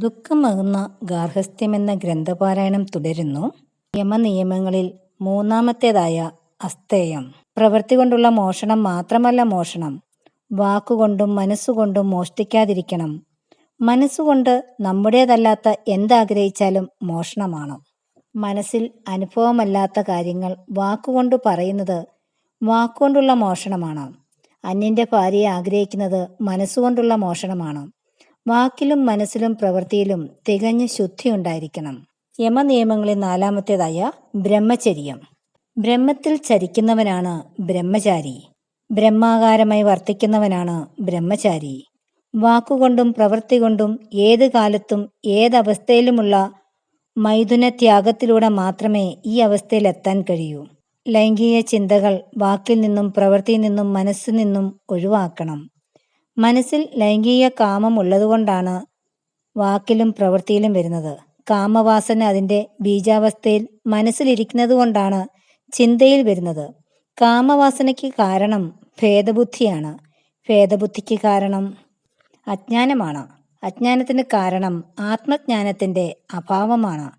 ദുഃഖമകുന്ന ഗാർഹസ്ഥ്യമെന്ന ഗ്രന്ഥപാരായണം തുടരുന്നു. യമനിയമങ്ങളിൽ മൂന്നാമത്തേതായ അസ്തേയം പ്രവൃത്തി കൊണ്ടുള്ള മോഷണം മാത്രമല്ല മോഷണം. വാക്കുകൊണ്ടും മനസ്സുകൊണ്ടും മോഷ്ടിക്കാതിരിക്കണം. മനസ്സുകൊണ്ട് നമ്മുടേതല്ലാത്ത എന്താഗ്രഹിച്ചാലും മോഷണമാണ്. മനസ്സിൽ അനുഭവമല്ലാത്ത കാര്യങ്ങൾ വാക്കുകൊണ്ട് പറയുന്നത് വാക്കുകൊണ്ടുള്ള മോഷണമാണ്. അന്യന്റെ ഭാര്യയെ ആഗ്രഹിക്കുന്നത് മനസ്സുകൊണ്ടുള്ള മോഷണമാണ്. വാക്കിലും മനസ്സിലും പ്രവൃത്തിയിലും തികഞ്ഞ ശുദ്ധി ഉണ്ടായിരിക്കണം യമനിയമങ്ങളിൽ നാലാമത്തേതായ ബ്രഹ്മചര്യം. ബ്രഹ്മത്തിൽ ചരിക്കുന്നവനാണ് ബ്രഹ്മചാരി. ബ്രഹ്മാകാരമായി വർത്തിക്കുന്നവനാണ് ബ്രഹ്മചാരി. വാക്കുകൊണ്ടും പ്രവൃത്തി കൊണ്ടും ഏത് കാലത്തും ഏതവസ്ഥയിലുമുള്ള മൈഥുനത്യാഗത്തിലൂടെ മാത്രമേ ഈ അവസ്ഥയിൽ എത്താൻ കഴിയൂ. ലൈംഗിക ചിന്തകൾ വാക്കിൽ നിന്നും പ്രവൃത്തിയിൽ നിന്നും മനസ്സിൽ നിന്നും ഒഴിവാക്കണം. മനസ്സിൽ ലൈംഗിക കാമം ഉള്ളതുകൊണ്ടാണ് വാക്കിലും പ്രവൃത്തിയിലും വരുന്നത്. കാമവാസന അതിന്റെ ബീജാവസ്ഥയിൽ മനസ്സിലിരിക്കുന്നത് കൊണ്ടാണ് ചിന്തയിൽ വരുന്നത്. കാമവാസനയ്ക്ക് കാരണം ഭേദബുദ്ധിയാണ്. ഭേദബുദ്ധിക്ക് കാരണം അജ്ഞാനമാണ്. അജ്ഞാനത്തിന് കാരണം ആത്മജ്ഞാനത്തിന്റെ അഭാവമാണ്.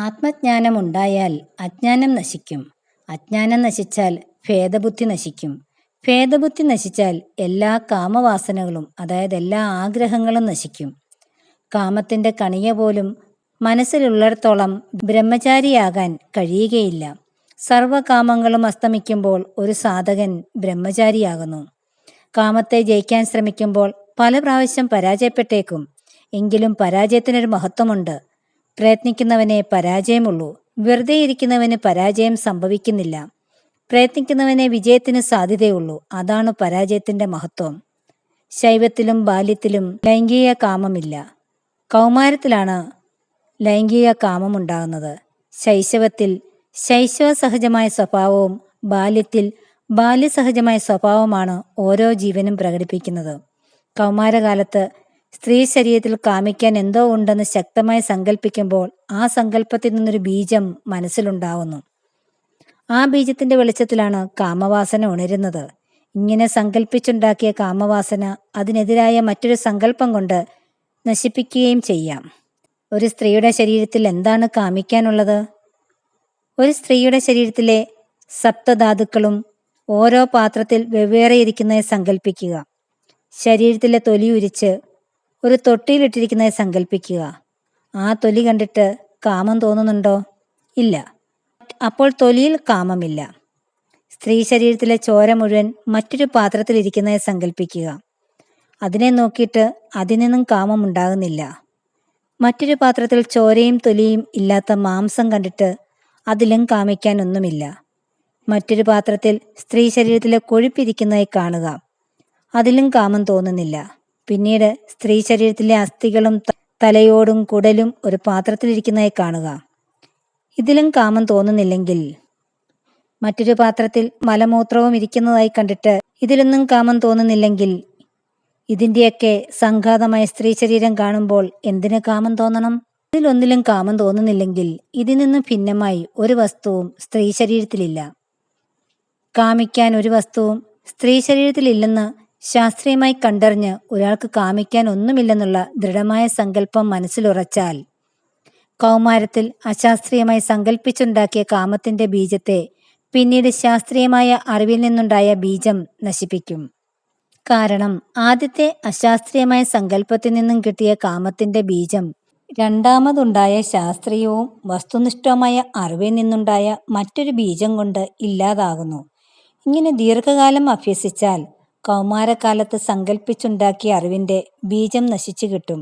ആത്മജ്ഞാനം ഉണ്ടായാൽ അജ്ഞാനം നശിക്കും. അജ്ഞാനം നശിച്ചാൽ ഭേദബുദ്ധി നശിക്കും. ഭേദബുദ്ധി നശിച്ചാൽ എല്ലാ കാമവാസനകളും അതായത് എല്ലാ ആഗ്രഹങ്ങളും നശിക്കും. കാമത്തിന്റെ കണിയ പോലും മനസ്സിലുള്ളിടത്തോളം ബ്രഹ്മചാരിയാകാൻ കഴിയുകയില്ല. സർവകാമങ്ങളും അസ്തമിക്കുമ്പോൾ ഒരു സാധകൻ ബ്രഹ്മചാരിയാകുന്നു. കാമത്തെ ജയിക്കാൻ ശ്രമിക്കുമ്പോൾ പല പ്രാവശ്യം പരാജയപ്പെട്ടേക്കും. എങ്കിലും പരാജയത്തിനൊരു മഹത്വമുണ്ട്. പ്രയത്നിക്കുന്നവനെ പരാജയമുള്ളൂ. വെറുതെ ഇരിക്കുന്നവന് പരാജയം സംഭവിക്കുന്നില്ല. പ്രയത്നിക്കുന്നവനെ വിജയത്തിന് സാധ്യതയുള്ളൂ. അതാണ് പരാജയത്തിന്റെ മഹത്വം. ശൈവത്തിലും ബാല്യത്തിലും ലൈംഗിക കാമമില്ല. കൗമാരത്തിലാണ് ലൈംഗിക കാമം ഉണ്ടാകുന്നത് ശൈശവത്തിൽ ശൈശവ സഹജമായ സ്വഭാവവും ബാല്യത്തിൽ ബാല്യസഹജമായ സ്വഭാവമാണ് ഓരോ ജീവനും പ്രകടിപ്പിക്കുന്നത്. കൗമാരകാലത്ത് സ്ത്രീ ശരീരത്തിൽ കാമിക്കാൻ എന്തോ ഉണ്ടെന്ന് ശക്തമായി സങ്കല്പിക്കുമ്പോൾ ആ സങ്കല്പത്തിൽ നിന്നൊരു ബീജം മനസ്സിലുണ്ടാവുന്നു. ആ ബീജത്തിന്റെ വെളിച്ചത്തിലാണ് കാമവാസന ഉണരുന്നത്. ഇങ്ങനെ സങ്കല്പിച്ചുണ്ടാക്കിയ കാമവാസന അതിനെതിരായ മറ്റൊരു സങ്കല്പം കൊണ്ട് നശിപ്പിക്കുകയും ചെയ്യാം. ഒരു സ്ത്രീയുടെ ശരീരത്തിൽ എന്താണ് കാമിക്കാനുള്ളത്? ഒരു സ്ത്രീയുടെ ശരീരത്തിലെ സപ്തധാതുക്കളും ഓരോ പാത്രത്തിൽ വെവ്വേറെ ഇരിക്കുന്നതായി സങ്കല്പിക്കുക ശരീരത്തിലെ തൊലി ഉരിച്ച് ഒരു തൊട്ടിയിലിട്ടിരിക്കുന്നതായി സങ്കല്പിക്കുക ആ തൊലി കണ്ടിട്ട് കാമം തോന്നുന്നുണ്ടോ? ഇല്ല. അപ്പോൾ തൊലിയിൽ കാമമില്ല. സ്ത്രീ ശരീരത്തിലെ ചോര മുഴുവൻ മറ്റൊരു പാത്രത്തിൽ ഇരിക്കുന്നതായി സങ്കല്പിക്കുക അതിനെ നോക്കിയിട്ട് അതിൽ നിന്നും കാമം ഉണ്ടാകുന്നില്ല. മറ്റൊരു പാത്രത്തിൽ ചോരയും തൊലിയും ഇല്ലാത്ത മാംസം കണ്ടിട്ട് അതിലും കാമിക്കാനൊന്നുമില്ല മറ്റൊരു പാത്രത്തിൽ സ്ത്രീ ശരീരത്തിലെ കൊഴുപ്പിരിക്കുന്നതായി കാണുക. അതിലും കാമം തോന്നുന്നില്ല. പിന്നീട് സ്ത്രീ ശരീരത്തിലെ അസ്ഥികളും തലയോടും കുടലും ഒരു പാത്രത്തിലിരിക്കുന്നതായി കാണുക. ഇതിലും കാമം തോന്നുന്നില്ലെങ്കിൽ. മറ്റൊരു പാത്രത്തിൽ മലമൂത്രവും ഇരിക്കുന്നതായി കണ്ടിട്ട് ഇതിലൊന്നും കാമം തോന്നുന്നില്ലെങ്കിൽ ഇതിന്റെയൊക്കെ സംഘാതമായ സ്ത്രീ ശരീരം കാണുമ്പോൾ എന്തിന് കാമം തോന്നണം? ഇതിലൊന്നിലും കാമം തോന്നുന്നില്ലെങ്കിൽ ഇതിൽ നിന്നും ഭിന്നമായി ഒരു വസ്തുവും സ്ത്രീ ശരീരത്തിലില്ല കാമിക്കാൻ ഒരു വസ്തുവും സ്ത്രീ ശരീരത്തിലില്ലെന്ന് ശാസ്ത്രീയമായി കണ്ടറിഞ്ഞ് ഒരാൾക്ക് കാമിക്കാൻ ഒന്നുമില്ലെന്നുള്ള ദൃഢമായ സങ്കല്പം മനസ്സിലുറച്ചാൽ കൗമാരത്തിൽ അശാസ്ത്രീയമായി സങ്കല്പിച്ചുണ്ടാക്കിയ കാമത്തിന്റെ ബീജത്തെ പിന്നീട് ശാസ്ത്രീയമായ അറിവിൽ നിന്നുണ്ടായ ബീജം നശിപ്പിക്കും. കാരണം ആദ്യത്തെ അശാസ്ത്രീയമായ സങ്കല്പത്തിൽ നിന്നും കിട്ടിയ കാമത്തിന്റെ ബീജം രണ്ടാമതുണ്ടായ ശാസ്ത്രീയവും വസ്തുനിഷ്ഠവുമായ അറിവിൽ നിന്നുണ്ടായ മറ്റൊരു ബീജം കൊണ്ട് ഇല്ലാതാകുന്നു. ഇങ്ങനെ ദീർഘകാലം അഭ്യസിച്ചാൽ കൗമാരകാലത്ത് സങ്കല്പിച്ചുണ്ടാക്കിയ അറിവിന്റെ ബീജം നശിച്ചു കിട്ടും.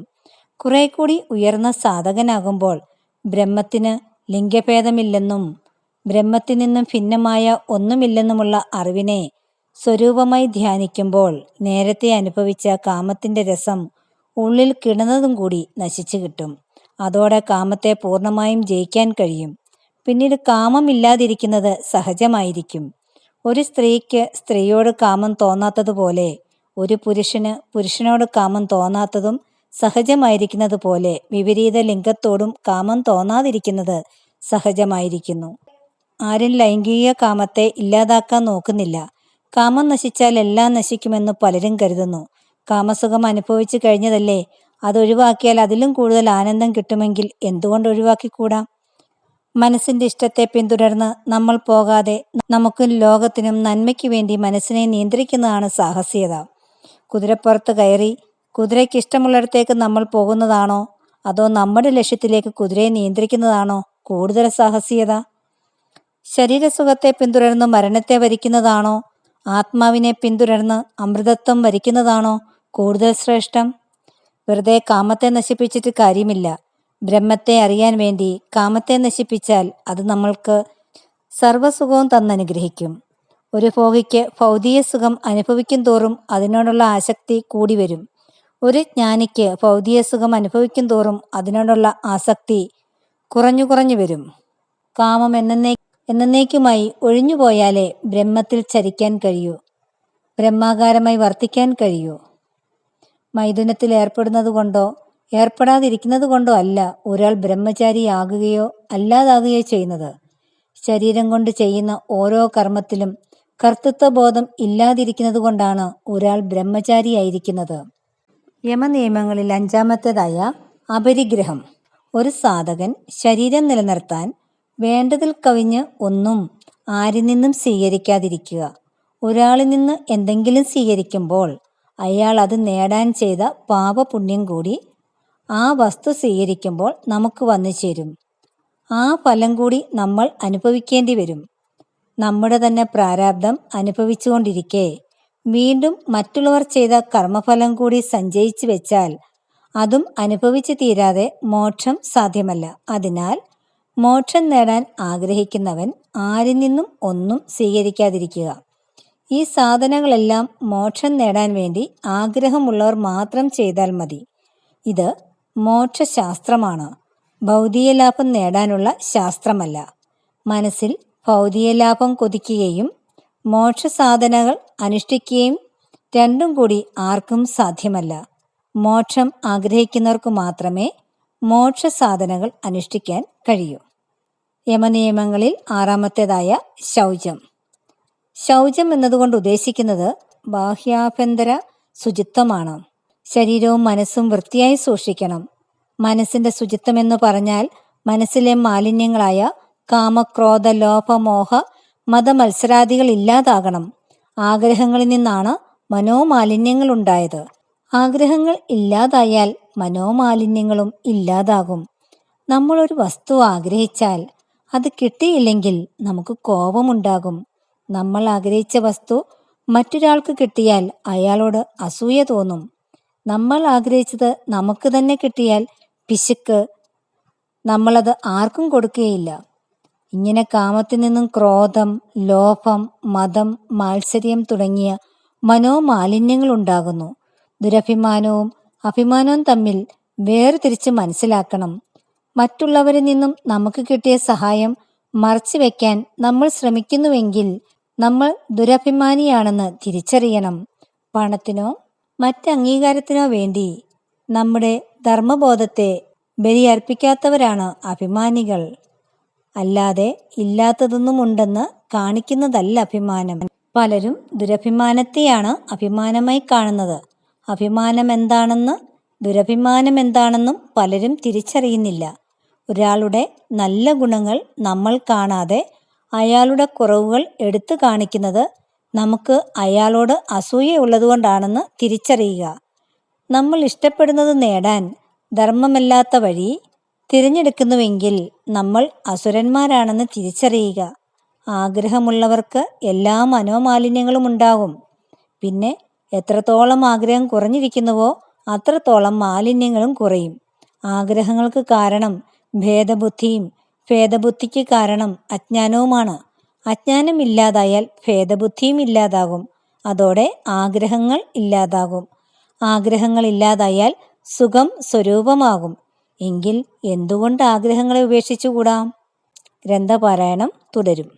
കുറെ കൂടി ഉയർന്ന സാധകനാകുമ്പോൾ ബ്രഹ്മത്തിന് ലിംഗഭേദമില്ലെന്നും ബ്രഹ്മത്തിൽ നിന്നും ഭിന്നമായ ഒന്നുമില്ലെന്നുമുള്ള അറിവിനെ സ്വരൂപമായി ധ്യാനിക്കുമ്പോൾ നേരത്തെ അനുഭവിച്ച കാമത്തിന്റെ രസം ഉള്ളിൽ കിടന്നതും കൂടി നശിച്ചു കിട്ടും. അതോടെ കാമത്തെ പൂർണമായും ജയിക്കാൻ കഴിയും. പിന്നീട് കാമം ഇല്ലാതിരിക്കുന്നത് സഹജമായിരിക്കും. ഒരു സ്ത്രീക്ക് സ്ത്രീയോട് കാമം തോന്നാത്തതുപോലെ ഒരു പുരുഷന് പുരുഷനോട് കാമം തോന്നാത്തതും സഹജമായിരിക്കുന്നത് പോലെ വിപരീത ലിംഗത്തോടും കാമം തോന്നാതിരിക്കുന്നത് സഹജമായിരിക്കുന്നു. ആരും ലൈംഗിക കാമത്തെ ഇല്ലാതാക്കാൻ നോക്കുന്നില്ല. കാമം നശിച്ചാൽ എല്ലാം നശിക്കുമെന്ന് പലരും കരുതുന്നു. കാമസുഖം അനുഭവിച്ചു കഴിഞ്ഞതല്ലേ? അത് അതൊഴിവാക്കിയാൽ അതിലും കൂടുതൽ ആനന്ദം കിട്ടുമെങ്കിൽ എന്തുകൊണ്ട് ഒഴിവാക്കിക്കൂടാ? മനസ്സിന്റെ ഇഷ്ടത്തെ പിന്തുടർന്ന് നമ്മൾ പോകാതെ നമുക്കും ലോകത്തിനും നന്മയ്ക്ക് വേണ്ടി മനസ്സിനെ നിയന്ത്രിക്കുന്നതാണ് സാഹസികത. കുതിരപ്പുറത്ത് കയറി കുതിരയ്ക്ക് ഇഷ്ടമുള്ളിടത്തേക്ക് നമ്മൾ പോകുന്നതാണോ? അതോ നമ്മുടെ ലക്ഷ്യത്തിലേക്ക് കുതിരയെ നിയന്ത്രിക്കുന്നതാണോ? കൂടുതൽ സാഹസികത. ശരീരസുഖത്തെ പിന്തുടർന്ന് മരണത്തെ വരിക്കുന്നതാണോ? ആത്മാവിനെ പിന്തുടർന്ന് അമൃതത്വം വരിക്കുന്നതാണോ? കൂടുതൽ ശ്രേഷ്ഠം. വെറുതെ കാമത്തെ നശിപ്പിച്ചിട്ട് കാര്യമില്ല. ബ്രഹ്മത്തെ അറിയാൻ വേണ്ടി കാമത്തെ നശിപ്പിച്ചാൽ അത് നമ്മൾക്ക് സർവസുഖവും തന്നനുഗ്രഹിക്കും. ഒരു ഭോഗിക്ക് ഭൗതിക സുഖം അനുഭവിക്കും തോറും അതിനോടുള്ള ആസക്തി കൂടി വരും. ഒരു ജ്ഞാനിക്ക് ഭൗതിക സുഖം അനുഭവിക്കും തോറും അതിനോടുള്ള ആസക്തി കുറഞ്ഞു കുറഞ്ഞു വരും. കാമം എന്നേ എന്നേക്കുമായി ഒഴിഞ്ഞുപോയാലേ ബ്രഹ്മത്തിൽ ചരിക്കാൻ കഴിയൂ. ബ്രഹ്മാകാരമായി വർത്തിക്കാൻ കഴിയൂ. മൈഥുനത്തിൽ ഏർപ്പെടുന്നത് കൊണ്ടോ ഏർപ്പെടാതിരിക്കുന്നത് കൊണ്ടോ അല്ല ഒരാൾ ബ്രഹ്മചാരിയാകുകയോ അല്ലാതാകുകയോ ചെയ്യുന്നത്. ശരീരം കൊണ്ട് ചെയ്യുന്ന ഓരോ കർമ്മത്തിലും കർത്തൃത്വബോധം ഇല്ലാതിരിക്കുന്നത് കൊണ്ടാണ് ഒരാൾ ബ്രഹ്മചാരിയായിരിക്കുന്നത്. യമനിയമങ്ങളിൽ അഞ്ചാമത്തേതായ അപരിഗ്രഹം. ഒരു സാധകൻ ശരീരം നിലനിർത്താൻ വേണ്ടതിൽ കവിഞ്ഞ് ഒന്നും ആരിൽ നിന്നും സ്വീകരിക്കാതിരിക്കുക. ഒരാളിൽ നിന്ന് എന്തെങ്കിലും സ്വീകരിക്കുമ്പോൾ അയാൾ അത് നേടാൻ ചെയ്ത പാപപുണ്യം കൂടി ആ വസ്തു സ്വീകരിക്കുമ്പോൾ നമുക്ക് വന്നു ചേരും. ആ ഫലം കൂടി നമ്മൾ അനുഭവിക്കേണ്ടി വരും. നമ്മുടെ തന്നെ പ്രാരാബ്ദം അനുഭവിച്ചുകൊണ്ടിരിക്കെ. വീണ്ടും മറ്റുള്ളവർ ചെയ്ത കർമ്മഫലം കൂടി സഞ്ചയിച്ചു വെച്ചാൽ അതും അനുഭവിച്ചു തീരാതെ മോക്ഷം സാധ്യമല്ല. അതിനാൽ മോക്ഷം നേടാൻ ആഗ്രഹിക്കുന്നവൻ ആരിൽ നിന്നും ഒന്നും സ്വീകരിക്കാതിരിക്കുക. ഈ സാധനങ്ങളെല്ലാം മോക്ഷം നേടാൻ വേണ്ടി ആഗ്രഹമുള്ളവർ മാത്രം ചെയ്താൽ മതി. ഇത് മോക്ഷശാസ്ത്രമാണ്. ഭൗതിക ലാഭം നേടാനുള്ള ശാസ്ത്രമല്ല. മനസ്സിൽ ഭൗതിക ലാഭം കൊതിക്കുകയും മോക്ഷ സാധനകൾ അനുഷ്ഠിക്കുകയും രണ്ടും കൂടി ആർക്കും സാധ്യമല്ല. മോക്ഷം ആഗ്രഹിക്കുന്നവർക്ക് മാത്രമേ മോക്ഷ സാധനകൾ അനുഷ്ഠിക്കാൻ കഴിയൂ. യമനിയമങ്ങളിൽ ആറാമത്തേതായ ശൗചം. ശൗചം എന്നതുകൊണ്ട് ഉദ്ദേശിക്കുന്നത് ബാഹ്യാഭ്യന്തര ശുചിത്വമാണ്. ശരീരവും മനസ്സും വൃത്തിയായി സൂക്ഷിക്കണം. മനസ്സിന്റെ ശുചിത്വം എന്ന് പറഞ്ഞാൽ മനസ്സിലെ മാലിന്യങ്ങളായ കാമക്രോധ ലോഭമോഹ മതമത്സരാദികൾ ഇല്ലാതാകണം. ആഗ്രഹങ്ങളിൽ നിന്നാണ് മനോമാലിന്യങ്ങൾ ഉണ്ടായത്. ആഗ്രഹങ്ങൾ ഇല്ലാതായാൽ മനോമാലിന്യങ്ങളും ഇല്ലാതാകും. നമ്മൾ ഒരു വസ്തു ആഗ്രഹിച്ചാൽ അത് കിട്ടിയില്ലെങ്കിൽ നമുക്ക് കോപമുണ്ടാകും. നമ്മൾ ആഗ്രഹിച്ച വസ്തു മറ്റൊരാൾക്ക് കിട്ടിയാൽ അയാളോട് അസൂയ തോന്നും. നമ്മൾ ആഗ്രഹിച്ചത് നമുക്ക് തന്നെ കിട്ടിയാൽ പിശുക്ക്. നമ്മളത് ആർക്കും കൊടുക്കുകയില്ല. ഇങ്ങനെ കാമത്തിൽ നിന്നും ക്രോധം ലോഭം മതം മാത്സര്യം തുടങ്ങിയ മനോമാലിന്യങ്ങൾ ഉണ്ടാകുന്നു. ദുരഭിമാനവും അഭിമാനവും തമ്മിൽ വേർതിരിച്ച് മനസ്സിലാക്കണം. മറ്റുള്ളവരിൽ നിന്നും നമുക്ക് കിട്ടിയ സഹായം മറച്ചു വെക്കാൻ നമ്മൾ ശ്രമിക്കുന്നുവെങ്കിൽ നമ്മൾ ദുരഭിമാനിയാണെന്ന് തിരിച്ചറിയണം. പണത്തിനോ മറ്റ് അംഗീകാരത്തിനോ വേണ്ടി നമ്മുടെ ധർമ്മബോധത്തെ ബലിയർപ്പിക്കാത്തവരാണ് അഭിമാനികൾ. അല്ലാതെ ഇല്ലാത്തതൊന്നും ഉണ്ടെന്ന് കാണിക്കുന്നതല്ല അഭിമാനം. പലരും ദുരഭിമാനത്തെയാണ് അഭിമാനമായി കാണുന്നത്. അഭിമാനം എന്താണെന്ന് ദുരഭിമാനം എന്താണെന്നും പലരും തിരിച്ചറിയുന്നില്ല. ഒരാളുടെ നല്ല ഗുണങ്ങൾ നമ്മൾ കാണാതെ അയാളുടെ കുറവുകൾ എടുത്തു കാണിക്കുന്നത് നമുക്ക് അയാളോട് അസൂയയുള്ളതുകൊണ്ടാണെന്ന് തിരിച്ചറിയുക. നമ്മൾ ഇഷ്ടപ്പെടുന്നത് നേടാൻ ധർമ്മമല്ലാത്ത വഴി തിരഞ്ഞെടുക്കുന്നുവെങ്കിൽ നമ്മൾ അസുരന്മാരാണെന്ന് തിരിച്ചറിയുക. ആഗ്രഹമുള്ളവർക്ക് എല്ലാ മനോമാലിന്യങ്ങളും ഉണ്ടാകും. പിന്നെ എത്രത്തോളം ആഗ്രഹം കുറഞ്ഞിരിക്കുന്നുവോ അത്രത്തോളം മാലിന്യങ്ങളും കുറയും. ആഗ്രഹങ്ങൾക്ക് കാരണം ഭേദബുദ്ധിയും ഭേദബുദ്ധിക്ക് കാരണം അജ്ഞാനവുമാണ്. അജ്ഞാനം ഇല്ലാതായാൽ ഭേദബുദ്ധിയും ഇല്ലാതാകും. അതോടെ ആഗ്രഹങ്ങൾ ഇല്ലാതാകും. ആഗ്രഹങ്ങൾ ഇല്ലാതായാൽ സുഖം സ്വരൂപമാകും. എങ്കിൽ എന്തുകൊണ്ട് ആഗ്രഹങ്ങളെ ഉപേക്ഷിച്ചുകൂടാം? ഗ്രന്ഥപാരായണം തുടരും.